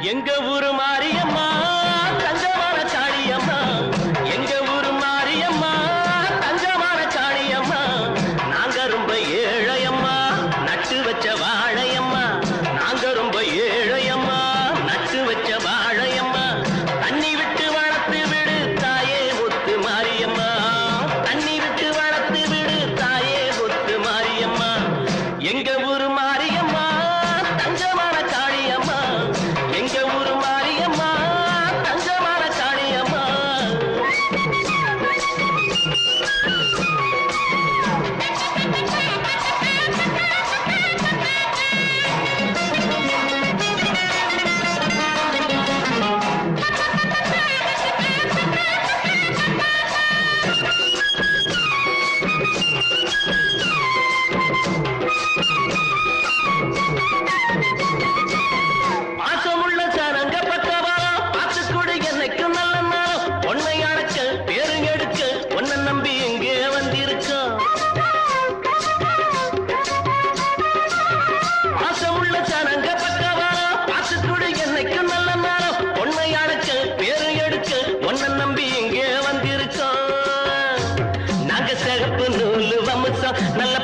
எங்க ஊரு மாரியம்மா? நல்ல